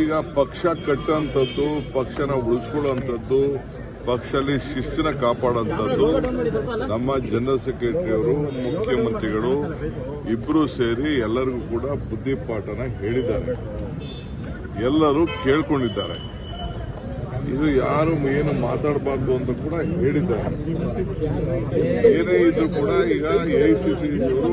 ಈಗ ಪಕ್ಷ ಕಟ್ಟಂಥದ್ದು ಪಕ್ಷನ ಉಳಿಸ್ಕೊಳ್ಳೋಂಥದ್ದು ಪಕ್ಷದಲ್ಲಿ ಶಿಸ್ತಿನ ಕಾಪಾಡೋಂಥದ್ದು ನಮ್ಮ ಜನರಲ್ ಸೆಕ್ರೆಟರಿಯವರು, ಮುಖ್ಯಮಂತ್ರಿಗಳು ಇಬ್ಬರೂ ಸೇರಿ ಎಲ್ಲರಿಗೂ ಕೂಡ ಬುದ್ಧಿಪಾಠನ ಹೇಳಿದ್ದಾರೆ. ಎಲ್ಲರೂ ಕೇಳ್ಕೊಂಡಿದ್ದಾರೆ. ಇದು ಯಾರು ಏನು ಮಾತಾಡಬಾರ್ದು ಅಂತ ಕೂಡ ಹೇಳಿದ್ದಾರೆ. ಏನೇ ಇದ್ರು ಕೂಡ ಈಗ ಎಐಸಿಸಿ ಅವರು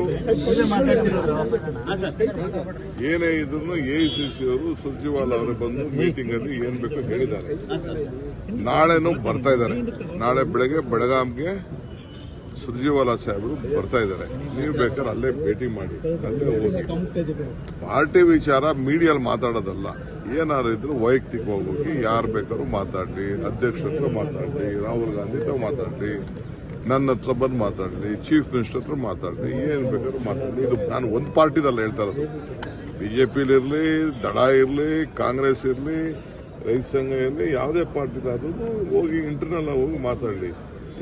ಏನೇ ಇದ್ರು ಎಐಸಿಸಿ ಅವರು ಸುರ್ಜಿವಾಲ ಅವರು ಬಂದು ಮೀಟಿಂಗ್ ಅಲ್ಲಿ ಏನ್ ಬೇಕು ಹೇಳಿದ್ದಾರೆ. ನಾಳೆನೂ ಬರ್ತಾ ಇದ್ದಾರೆ. ನಾಳೆ ಬೆಳಗ್ಗೆ ಬೆಳಗಾಂಗೆ ಸುರ್ಜಿವಾಲ ಸಾಹೇಬರು ಬರ್ತಾ ಇದ್ದಾರೆ. ನೀವು ಬೇಕಾದ್ರೆ ಅಲ್ಲೇ ಭೇಟಿ ಮಾಡಿ. ಅಲ್ಲೇ ಹೋಗಿ. ಪಾರ್ಟಿ ವಿಚಾರ ಮೀಡಿಯಲ್ಲಿ ಮಾತಾಡೋದಲ್ಲ. ಏನಾರು ಇದ್ರು ವೈಯಕ್ತಿಕವಾಗಿ ಹೋಗಿ ಯಾರು ಬೇಕಾದ್ರೂ ಮಾತಾಡ್ಲಿ ಅಧ್ಯಕ್ಷ ಹತ್ರ ಮಾತಾಡ್ಲಿ, ರಾಹುಲ್ ಗಾಂಧಿ ಹತ್ರ ಮಾತಾಡ್ಲಿ, ನನ್ನ ಹತ್ರ ಬಂದು ಮಾತಾಡ್ಲಿ, ಚೀಫ್ ಮಿನಿಸ್ಟರ್ ಹತ್ರ ಮಾತಾಡ್ಲಿ, ಏನು ಬೇಕಾದ್ರೂ ಮಾತಾಡ್ಲಿ. ಇದು ನಾನು ಒಂದು ಪಾರ್ಟಿದಲ್ಲ ಹೇಳ್ತಾ ಇರೋದು. ಬಿಜೆಪಿಲಿರ್ಲಿ ದಡ ಇರಲಿ, ಕಾಂಗ್ರೆಸ್ ಇರಲಿ, ರೈತ ಸಂಘ ಇರಲಿ, ಯಾವುದೇ ಪಾರ್ಟಿದಾದ್ರೂ ಹೋಗಿ ಇಂಟರ್ನಲ್ ಹೋಗಿ ಮಾತಾಡಲಿ.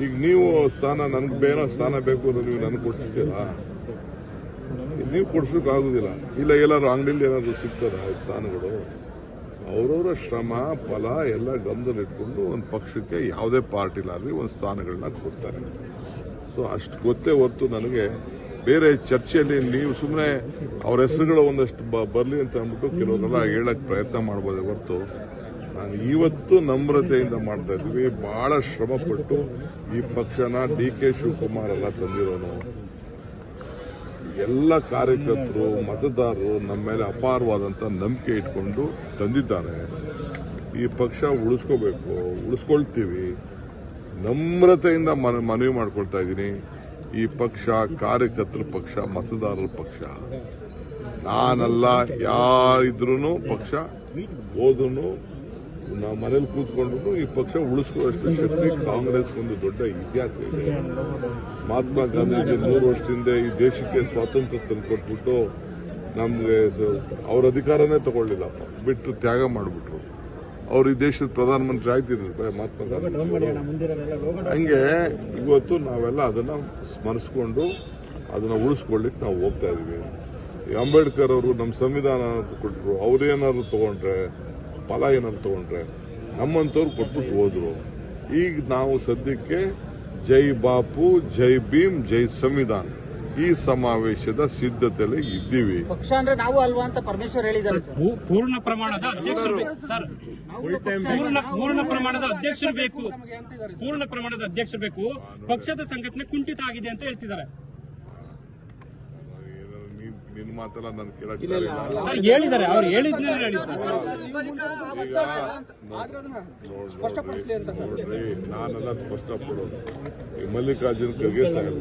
ಈಗ ನೀವು ಸ್ಥಾನ, ನನಗೆ ಬೇರೆ ಸ್ಥಾನ ಬೇಕು ಅಂದ್ರೆ ನೀವು ನನಗೆ ಕೊಟ್ಟಿಸ್ತೀರಾ ನೀವು ಕೊಡ್ಸೋಕ್ಕಾಗೋದಿಲ್ಲ ಇಲ್ಲ, ಎಲ್ಲಾರು ಅಂಗಡಿಲಿ ಏನಾದರೂ ಸಿಗ್ತದ ಸ್ಥಾನಗಳು? ಅವರವರ ಶ್ರಮ, ಫಲ ಎಲ್ಲ ಗಮನದಲ್ಲಿಟ್ಕೊಂಡು ಒಂದು ಪಕ್ಷಕ್ಕೆ ಯಾವುದೇ ಪಾರ್ಟಿಲಾಗಲಿ ಒಂದು ಸ್ಥಾನಗಳನ್ನ ಕೊಡ್ತಾರೆ. ಸೊ ಅಷ್ಟು ಗೊತ್ತೇ ಹೊತ್ತು ನನಗೆ ಬೇರೆ ಚರ್ಚೆಯಲ್ಲಿ ನೀವು ಸುಮ್ಮನೆ ಅವ್ರ ಹೆಸರುಗಳು ಒಂದಷ್ಟು ಬರಲಿ ಅಂತ ಅಂದ್ಬಿಟ್ಟು ಕೆಲವರೆಲ್ಲ ಹೇಳಕ್ಕೆ ಪ್ರಯತ್ನ ಮಾಡ್ಬೋದೇ ಹೊರತು. ನಾನು ಇವತ್ತು ನಮ್ರತೆಯಿಂದ ಮಾಡ್ತಾ ಇದ್ದೀವಿ. ಬಹಳ ಶ್ರಮಪಟ್ಟು ಈ ಪಕ್ಷನ ಡಿ ಕೆ ಶಿವಕುಮಾರ್ ಎಲ್ಲ ತಂದಿರೋನು. ಎಲ್ಲ ಕಾರ್ಯಕರ್ತರು, ಮತದಾರರು ನಮ್ಮ ಮೇಲೆ ಅಪಾರವಾದಂತ ನಂಬಿಕೆ ಇಟ್ಕೊಂಡು ತಂದಿದ್ದಾರೆ. ಈ ಪಕ್ಷ ಉಳಿಸ್ಕೋಬೇಕು, ಉಳಿಸ್ಕೊಳ್ತೀವಿ. ನಮ್ರತೆಯಿಂದ ಮನ- ಮನವಿ ಮಾಡ್ಕೊಳ್ತಾ ಇದ್ದೀನಿ. ಈ ಪಕ್ಷ ಕಾರ್ಯಕರ್ತರ ಪಕ್ಷ, ಮತದಾರರ ಪಕ್ಷ. ನಾನಲ್ಲ ಯಾರಿದ್ರು ಪಕ್ಷ ಹೋದ್ರು ನಾವು ಮನೇಲಿ ಕೂತ್ಕೊಂಡು ಈ ಪಕ್ಷ ಉಳಿಸ್ಕೊಳ್ಳೋಷ್ಟು ಶಕ್ತಿ ಕಾಂಗ್ರೆಸ್ ಒಂದು ದೊಡ್ಡ ಇತಿಹಾಸ ಇದೆ. ಮಹಾತ್ಮ ಗಾಂಧೀಜಿ ನೂರು ವರ್ಷದಿಂದ ಈ ದೇಶಕ್ಕೆ ಸ್ವಾತಂತ್ರ್ಯ ತಂದುಕೊಟ್ಬಿಟ್ಟು ನಮ್ಗೆ ಅವ್ರ ಅಧಿಕಾರನೇ ತಗೊಳ್ಳಿಲ್ಲ ಬಿಟ್ಟು ತ್ಯಾಗ ಮಾಡಿಬಿಟ್ರು. ಅವ್ರು ಈ ದೇಶದ ಪ್ರಧಾನಮಂತ್ರಿ ಆಯ್ತಿರ್ತಾರೆ ಮಹಾತ್ಮ ಗಾಂಧಿ ಹಂಗೆ ಇವತ್ತು ನಾವೆಲ್ಲ ಅದನ್ನ ಸ್ಮರಿಸ್ಕೊಂಡು ಅದನ್ನ ಉಳಿಸ್ಕೊಳ್ಳಿಕ್ಕೆ ನಾವು ಹೋಗ್ತಾ ಇದೀವಿ. ಅಂಬೇಡ್ಕರ್ ಅವರು ನಮ್ಮ ಸಂವಿಧಾನ ಕೊಟ್ಟರು ಅವ್ರೇನಾದ್ರು ತಗೊಂಡ್ರೆ ಫಲ ಏನಂತ ತೊಗೊಂಡ್ರೆ ನಮ್ಮಂಥವ್ರು ಕೊಟ್ಬಿಟ್ಟು ಹೋದ್ರು. ಈಗ ನಾವು ಸದ್ಯಕ್ಕೆ ಜೈ ಬಾಪು ಜೈ ಭೀಮ್ ಜೈ ಸಂವಿಧಾನ ಈ ಸಮಾವೇಶದ ಸಿದ್ಧತೆಯಲ್ಲಿ ಇದ್ದೀವಿ. ಪಕ್ಷ ಅಂದ್ರೆ ನಾವು ಅಲ್ವಾ ಅಂತ ಪರಮೇಶ್ವರ್ ಹೇಳಿದ್ದಾರೆ ಸರ್. ಪೂರ್ಣ ಪ್ರಮಾಣದ ಅಧ್ಯಕ್ಷರು ಪೂರ್ಣ ಪೂರ್ಣ ಪ್ರಮಾಣದ ಅಧ್ಯಕ್ಷರು ಬೇಕು. ಪೂರ್ಣ ಪ್ರಮಾಣದ ಅಧ್ಯಕ್ಷರು ಬೇಕು. ಪಕ್ಷದ ಸಂಘಟನೆ ಕುಂಠಿತ ಆಗಿದೆ ಅಂತ ಹೇಳ್ತಿದ್ದಾರೆ. ನೀನ್- ನಿನ್ ಮಾತೆಲ್ಲ ನನ್ ಕೇಳಕ್ ಸರ್ ಹೇಳಿದ್ದಾರೆ. ಅವ್ರು ಹೇಳಿದ್ನೇ ಹೇಳಿ ಸರ್. ನೋಡ್ರಿ ನಾನೆಲ್ಲ ಸ್ಪಷ್ಟಪಡೋದು. ಈ ಮಲ್ಲಿಕಾರ್ಜುನ್ ಖರ್ಗೆ ಸಾಹೇಬ್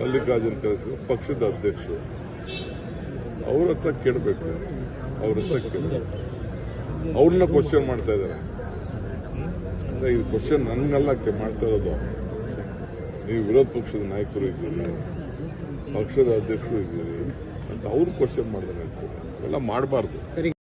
ಮಲ್ಲಿಕಾರ್ಜುನ್ ಖರ್ಗೆ ಪಕ್ಷದ ಅಧ್ಯಕ್ಷರು. ಅವ್ರ ಹತ್ರ ಕೇಳಬೇಕು. ಅವ್ರ ಹತ್ರ ಕೇಳ್ಬೇಕು. ಅವ್ರನ್ನ ಕ್ವಶನ್ ಮಾಡ್ತಾ ಇದ್ದಾರೆ. ಅಂದ್ರೆ ಈ ಕ್ವಶನ್ ನನ್ನೆಲ್ಲ ಮಾಡ್ತಾ ಇರೋದು ನೀವು ವಿರೋಧ ಪಕ್ಷದ ನಾಯಕರು ಇದ್ದೀರಿ. ಪಕ್ಷದ ಅಧ್ಯಕ್ಷರು ಇದ್ದೀರಿ ಅಂತ ಅವ್ರು ಕ್ವಶನ್ ಮಾಡಿದ್ರೆ ಅವೆಲ್ಲ ಮಾಡಬಾರ್ದು.